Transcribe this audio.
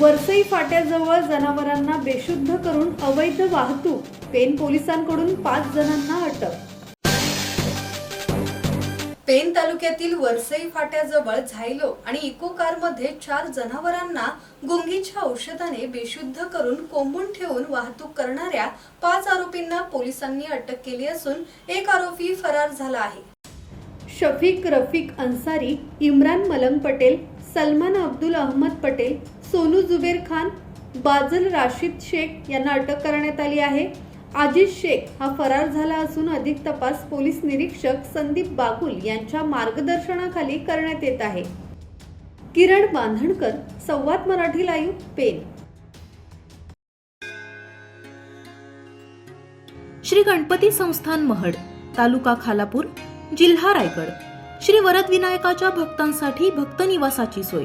वरसई फाट्याजवळ जनावरांना बेशुद्ध करून अवैध वाहतूक पेन पोलिसांकडून पाच जणांना अटक. पेन तालुक्यातील वरसई फाट्याजवळ झायलो आणि इको कारमध्ये चार जनावरांना गुंगीच्या औषधाने बेशुद्ध करून कोंबून ठेवून वाहतूक करणाऱ्या पाच आरोपींना पोलिसांनी अटक केली असून एक आरोपी फरार झाला आहे. शफीक रफिक अन्सारी इम्रान मलंग पटेल सलमान अब्दुल अहमद पटेल सोनू जुबेर खान बाजल राशिद शेख यांना अटक करण्यात आली आहे. आजिज शेख हा फरार झाला असून अधिक तपास पोलीस निरीक्षक संदीप बागुल यांच्या मार्गदर्शनाखाली करण्यात येत आहे. किरण बांधणकर संवाद मराठी लाईव्ह पेन श्री गणपती संस्थान महड तालुका खालापूर जिल्हा रायगड. श्री वरद विनायकाच्या भक्तांसाठी भक्त निवासाची सोय.